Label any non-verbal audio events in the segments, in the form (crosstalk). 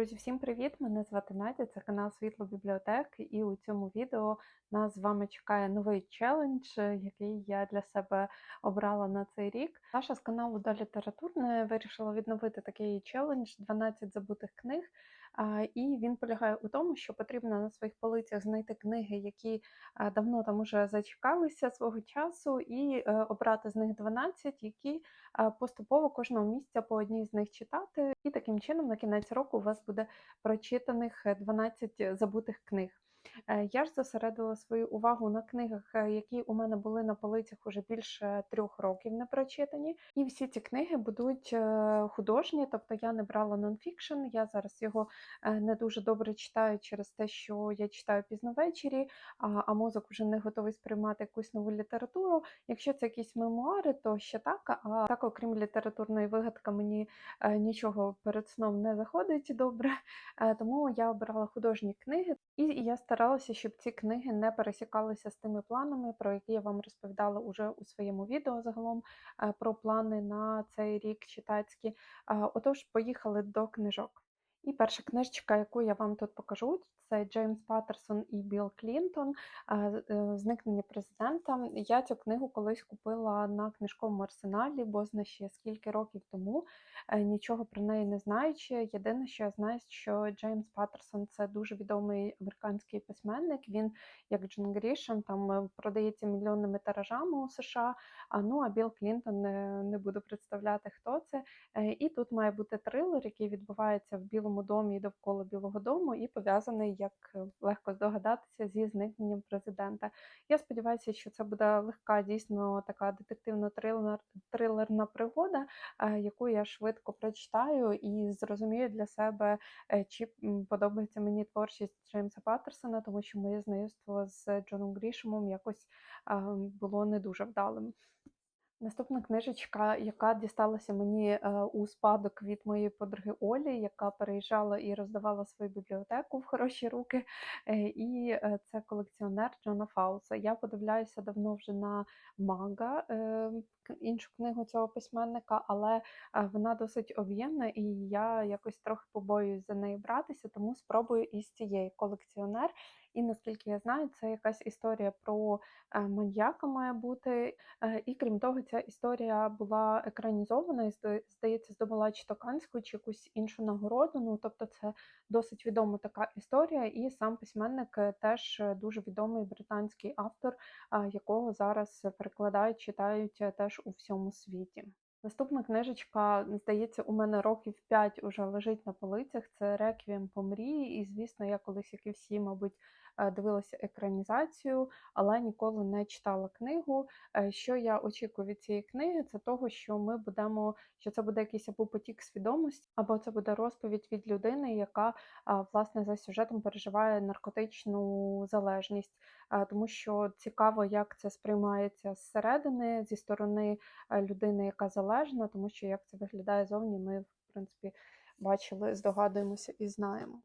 Друзі, всім привіт! Мене звати Надя, це канал Світло Бібліотек, і у цьому відео нас з вами чекає новий челендж, який я для себе обрала на цей рік. Наша з каналу до літературне вирішила відновити такий челендж 12 забутих книг. І він полягає у тому, що потрібно на своїх полицях знайти книги, які давно там уже зачекалися свого часу, і е, обрати з них 12, які поступово кожного місяця по одній з них читати. І таким чином на кінець року у вас прочитаних е, 12 забутих книг. Е, Я ж зосередила свою увагу на книгах, е, які у мене були на полицях уже більше трьох років не прочитані. І всі ці книги будуть е, художні, тобто я не брала нонфікшн. Я зараз його не дуже добре читаю через те, що я читаю пізно ввечері, а, мозок вже не готовий сприймати якусь нову літературу. Якщо це якісь мемуари, то ще так. А так, окрім літературної вигадки, мені нічого перед сном не заходить добре. Тому я обирала художні книги, і я старалася, щоб ці книги не пересікалися з тими планами, про які я вам розповідала уже у своєму відео загалом е, про плани на цей рік читацькі. А, Отож, поїхали до книжок. І перша книжечка, яку я вам тут покажу, це Джеймс Паттерсон і Білл Клінтон е, Зникнення президента. Я цю книгу колись купила на книжковому арсеналі, бо зна ще скільки років тому, е, нічого про неї не знаючи. Єдине, що я знаю, що Джеймс Паттерсон це дуже відомий американський письменник. Він, як Джон Грішем, там е, продається мільйонними тиражами у США. А ну а Білл Клінтон не, буду представляти, хто це. І тут має бути трилер, який відбувається в Білому домі і довкола Білого дому, і пов'язаний, як е, легко здогадатися, зі зникненням президента. Я сподіваюся, що це буде легка, дійсно така детективно-трилерна пригода, е, яку я швидко прочитаю і зрозумію для себе, е, чи подобається мені творчість Джеймса Паттерсона, тому що моє знайомство з Джоном Грішемом якось було не дуже вдалим. Наступна книжечка, яка дісталася мені е, у спадок від моєї подруги Олі, яка переїжджала і роздавала свою бібліотеку в хороші руки. Е, І е, це колекціонер Джона Фауса. Я подивляюся давно вже на Мага, іншу книгу цього письменника, але вона досить об'ємна, і я якось трохи побоююсь за неї братися, тому спробую із цієї колекціонер. І наскільки я знаю, це якась історія про е, маньяка має бути. Е, І крім того, ця історія була екранізована і здається, здобула чи то Канську, чи якусь іншу нагороду. Ну тобто, це досить відома така історія, і сам письменник е, теж дуже відомий британський автор, якого зараз перекладають, читають теж у всьому світі. Наступна книжечка, здається, у мене років 5 уже лежить на полицях. Це Реквієм по мрії. І, звісно, я колись, як і всі, мабуть, дивилася екранізацію, але ніколи не читала книгу. Е, Що я очікую від цієї книги? Це того, що ми будемо, що це буде якийсь або потік свідомості, або це буде розповідь від людини, яка власне за сюжетом переживає наркотичну залежність, тому що цікаво, як це сприймається зсередини, зі сторони е, людини, яка залежна, тому що як це виглядає зовні, ми в принципі бачили, здогадуємося і знаємо.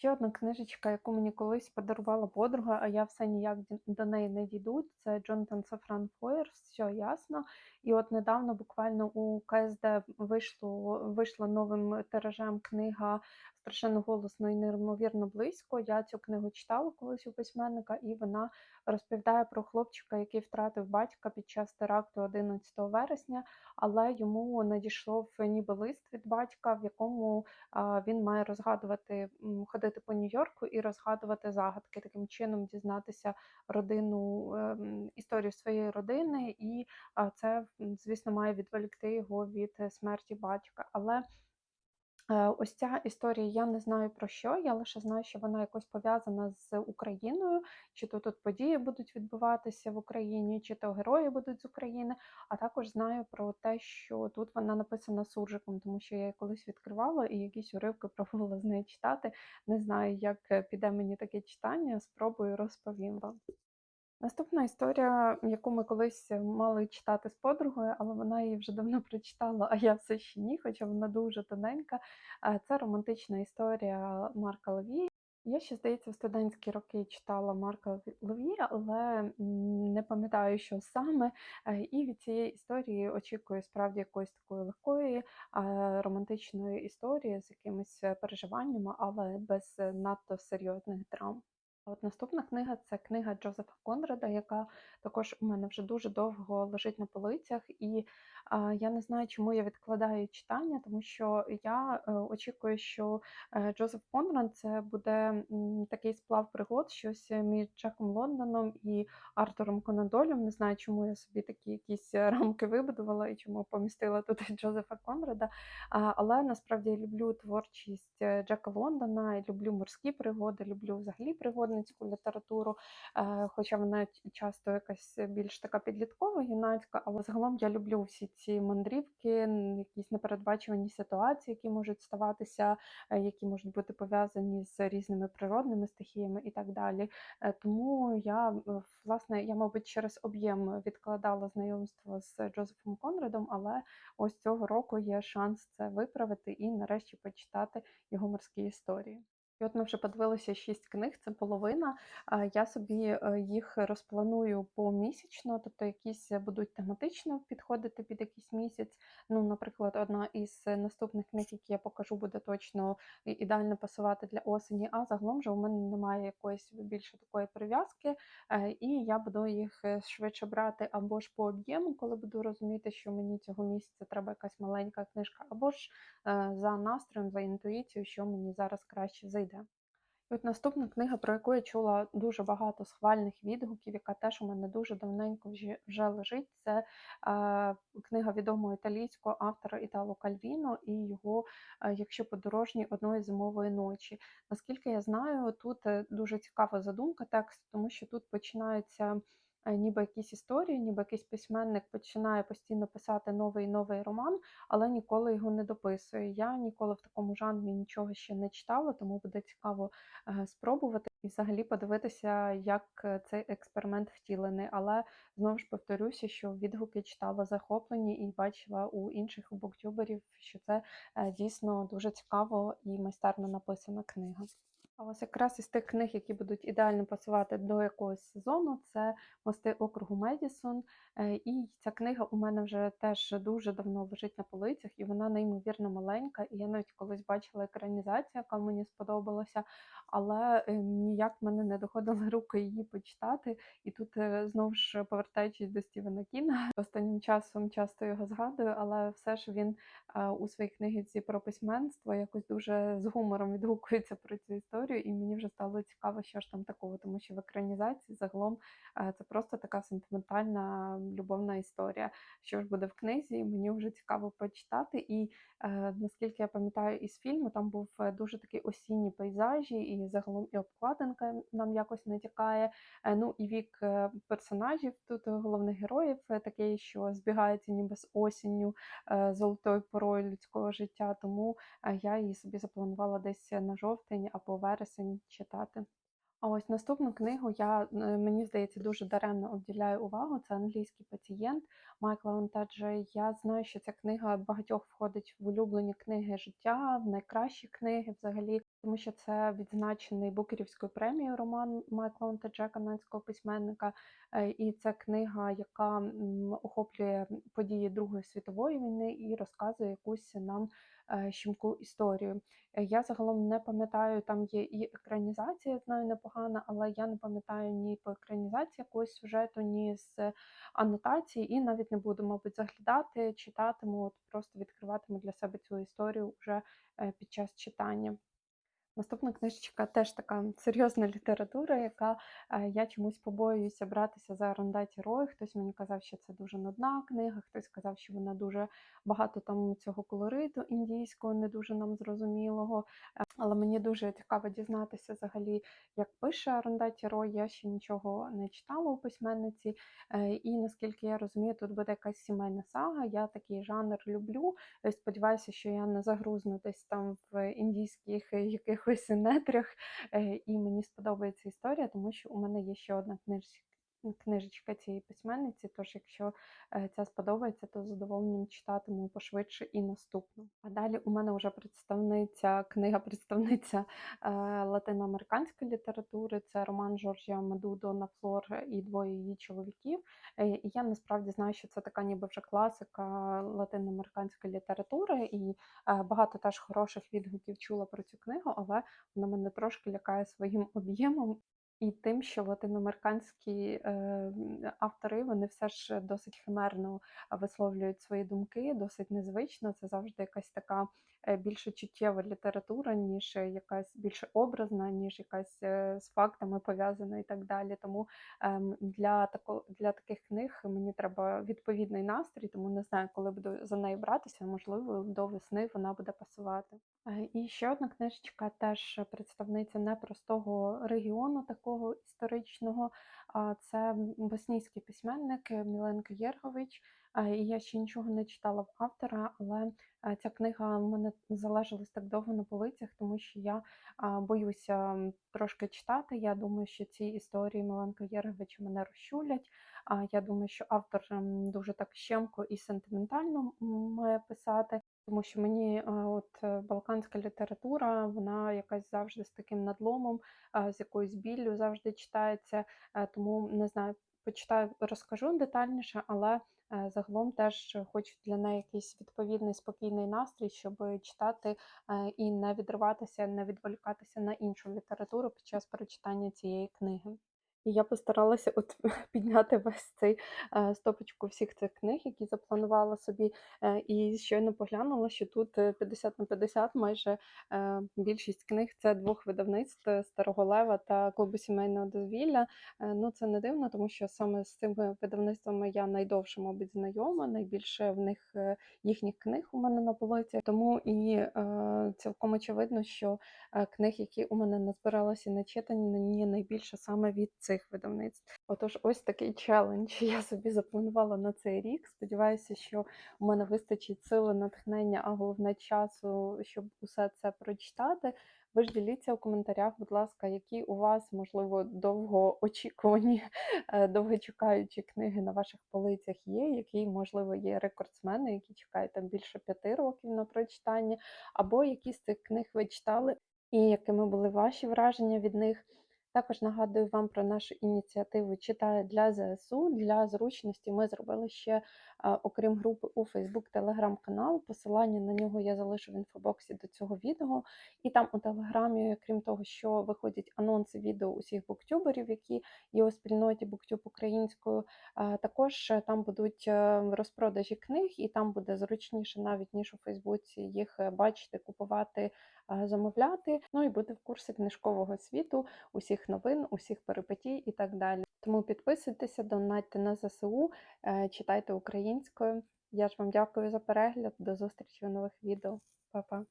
Ще одна книжечка, яку мені колись подарувала подруга, а я все ніяк до неї не дійду. Це Джонатан Сафран Фойер, все ясно. І от недавно буквально у КСД вийшло, вийшла новим тиражем книга страшенно голосно і неймовірно близько. Я цю книгу читала колись у письменника, і вона розповідає про хлопчика, який втратив батька під час теракту 11 вересня, але йому надійшло ніби лист від батька, в якому він має розгадувати, м, ходити по Нью-Йорку і розгадувати загадки, таким чином дізнатися родину, ем, історію своєї родини, і це, звісно, має відволікти його від е, смерті батька. Але Ось ця історія, я не знаю про що, я лише знаю, що вона якось пов'язана з Україною, чи то тут події будуть відбуватися в Україні, чи то герої будуть з України. А також знаю про те, що тут вона написана суржиком, тому що я її колись відкривала і якісь уривки (laughs) пробувала з неї читати. Не знаю, як е, піде мені таке читання, спробую розповім вам. Наступна історія, яку ми колись мали читати з подругою, але вона її вже давно (laughs) прочитала, а я все ще ні, хоча вона дуже тоненька. Е, Це романтична історія Марка Леві. Я ще, здається, в студентські роки читала Марка Леві але, не пам'ятаю, що саме. Е, і від цієї історії очікую справді якоїсь такої легкої, романтичної історії з якимись, е, переживаннями, але без е, надто серйозних драм. От наступна книга це книга Джозефа Конрада, яка також у мене вже дуже довго лежить на полицях, і, а, я не знаю, чому я відкладаю читання, тому що я, е, очікую, що, е, Джозеф Конрад це буде, м, такий сплав пригод, щось між Джеком Лондоном і Артуром Конан Дойлем. Не знаю, чому я собі такі якісь рамки вибудувала і чому помістила тут (laughs) Джозефа Конрада. А, але насправді я люблю творчість, е, Джека Лондона, люблю морські пригоди, люблю взагалі пригодницьку літературу, е, хоча вона часто якась більш така підліткова, юнацька, але загалом я люблю всі ці мандрівки, якісь непередбачувані ситуації, які можуть ставатися, е, які можуть бути пов'язані з різними природними стихіями і так далі. Е, тому я, власне, я, мабуть, через об'єм відкладала знайомство з Джозефом Конрадом, але ось цього року є шанс це виправити і нарешті почитати його морські історії. І от ми вже подивилися 6 книг, це половина. Я собі, е, їх розпланую помісячно, тобто якісь будуть тематично підходити під якийсь місяць. Ну, наприклад, одна із наступних книг, які я покажу, буде точно ідеально пасувати для осені, а загалом же у мене немає якоїсь більше такої прив'язки, е, і я буду їх, е, швидше брати або ж по об'єму, коли буду розуміти, що мені цього місяця треба якась маленька книжка, або ж, за настроєм, за інтуїцією, що мені зараз краще зайде. І от наступна книга, про яку я чула дуже багато схвальних відгуків, яка теж у мене дуже давненько вже лежить, це, е, книга відомого італійського автора Італо Кальвіно і його е, "Якщо подорожній одної зимової ночі". Наскільки я знаю, тут, е, дуже цікава задумка тексту, тому що тут починаються, е, ніби якісь історії, ніби якийсь письменник починає постійно писати новий новий роман, але ніколи його не дописує. Я ніколи в такому жанрі нічого ще не читала, тому буде цікаво, е, спробувати і взагалі подивитися, як, е, цей експеримент втілений. Але знову ж повторюся, що відгуки читала захоплені і бачила у інших буктюберів, що це, е, дійсно дуже цікаво і майстерно написана книга. А ось якраз із тих книг, які будуть ідеально пасувати до якогось сезону, це "Мости округу Медісон". Е, і ця книга у мене вже теж дуже давно лежить на полицях, і вона неймовірно маленька. І я навіть колись бачила екранізацію, яка мені сподобалася, але, е, ніяк мене не доходили руки її почитати. І тут, е, знову ж повертаючись до Стівена Кінга, останнім часом часто його згадую, але все ж він, у своїй книзі про письменство якось дуже з гумором відгукується про цю історію, і мені вже стало цікаво, що ж там такого, тому що в екранізації загалом, е, це просто така сентиментальна любовна історія. Що ж буде в книзі, мені вже цікаво почитати. І, е, наскільки я пам'ятаю із фільму, там був, е, дуже такий осінні пейзажі, і загалом і обкладинка нам якось натякає. Ну і вік, персонажів тут, головних героїв, такий, що збігається ніби з осінню, золотою порою людського життя. Тому, я її собі запланувала десь на жовтень або вересень читати. А ось наступну книгу я, е, мені здається, дуже даремно обділяю увагу. Це "Англійський пацієнт" Майкла Онтеджа. Я знаю, що ця книга багатьох входить в улюблені книги життя, в найкращі книги взагалі, тому що це відзначений Букерівською премією роман Майкла Онтеджа, канадського письменника. Е, і це книга, яка, охоплює події Другої світової війни і розказує якусь нам, е, щемку історію. Е, я загалом не пам'ятаю, там є і екранізація, я знаю, непогана, але я не пам'ятаю ні по екранізації якогось сюжету, ні з анотації, і навіть не буду, мабуть, заглядати, читатиму, от просто відкриватиму для себе цю історію вже, е, під час читання. Наступна книжечка теж така серйозна (laughs) література, яка, е, я чомусь побоююся братися за Арундhаті Рой. Хтось мені казав, що це дуже нудна книга, хтось сказав, що вона дуже багато там цього колориту індійського, не дуже нам зрозумілого. Е, але мені дуже цікаво дізнатися взагалі, як пише Арундhаті Рой. Я ще нічого не читала у письменниці, е, і наскільки я розумію, тут буде якась сімейна сага. Я такий жанр люблю. Сподіваюся, що я не загрузну десь там в індійських якихось нетрях, е, і мені сподобається історія, тому що у мене є ще одна книж книжечка цієї письменниці. Тож, якщо е, ця сподобається, то з задоволенням читатиму пошвидше і наступну. А далі у мене вже представниця, книга представниця е, латиноамериканської літератури. Це роман Жоржія Маду Дона Флор і двоє її чоловіків. Е, І я насправді знаю, що це така ніби вже класика латиноамериканської літератури, і багато теж хороших відгуків чула про цю книгу, але вона мене трошки лякає своїм об'ємом. І тим, що латиноамериканські е, автори вони все ж досить химерно висловлюють свої думки, досить незвично. Це завжди якась така е, більше чуттєва література, ніж якась більше образна, ніж якась е, з фактами пов'язана і так далі. Тому ем, для тако, для таких книг мені треба відповідний настрій, тому не знаю, коли буду за неї братися. Можливо, до весни вона буде пасувати. І ще одна книжечка, теж представниця непростого регіону, такого історичного. Це боснійський письменник е, Міленко Єргович. І я ще нічого не читала в автора, але ця книга в мене залежалась так довго на полицях, тому що я боюся трошки читати. Я думаю, що ці історії Миленко Єрговича мене розчулять. Я думаю, що автор дуже так щемко і сентиментально має писати. Тому що мені е, от е, балканська література, вона якась завжди з таким надломом, е, з якоюсь біллю завжди читається. Тому не знаю, почитаю, розкажу детальніше, але загалом теж хочу для неї якийсь відповідний спокійний настрій, щоб читати і не відриватися, не відволікатися на іншу літературу під час перечитання цієї книги. І я постаралася от (laughs) підняти весь цей е, стопочку всіх цих книг, які запланувала собі, е, і щойно поглянула, що тут е, 50 на 50 майже е, більшість книг це двох видавництв е, Старого Лева та клубу сімейного дозвілля. Е, Ну це не дивно, тому що саме з цими видавництвами я найдовше, мабуть, знайома. Найбільше в них е, їхніх книг у мене на полиці. Тому і е, цілком очевидно, що е, книг, які у мене назбиралися не читані, найбільше саме від цих видавництв. Отож, ось такий челендж я собі запланувала на цей рік. Сподіваюся, що у мене вистачить сили, натхнення, а головне часу, щоб усе це прочитати. Ви ж діліться у коментарях, будь ласка, які у вас, можливо, довгоочікувані, е, довгочекаючі книги на ваших полицях є, які, можливо, є рекордсмени, які чекають там більше п'яти років на прочитання, або які з цих книг ви читали, і якими були ваші враження від них. Також нагадую вам про нашу ініціативу Читаю для ЗСУ. Для зручності ми зробили ще, окрім групи у Facebook, телеграм-канал. Посилання на нього я залишу в інфобоксі до цього відео. І там у телеграмі, крім того, що виходять анонси відео усіх буктюберів, які є у спільноті Буктюб українською. Також там будуть е, розпродажі книг, і там буде зручніше навіть ніж у Фейсбуці їх е, бачити, купувати, замовляти. Ну і бути в курсі книжкового світу, усіх новин, усіх перипетій і так далі. Тому підписуйтеся, донатьте на ЗСУ, е, читайте українською. Я ж вам дякую за перегляд. До зустрічі у нових відео. Па-па.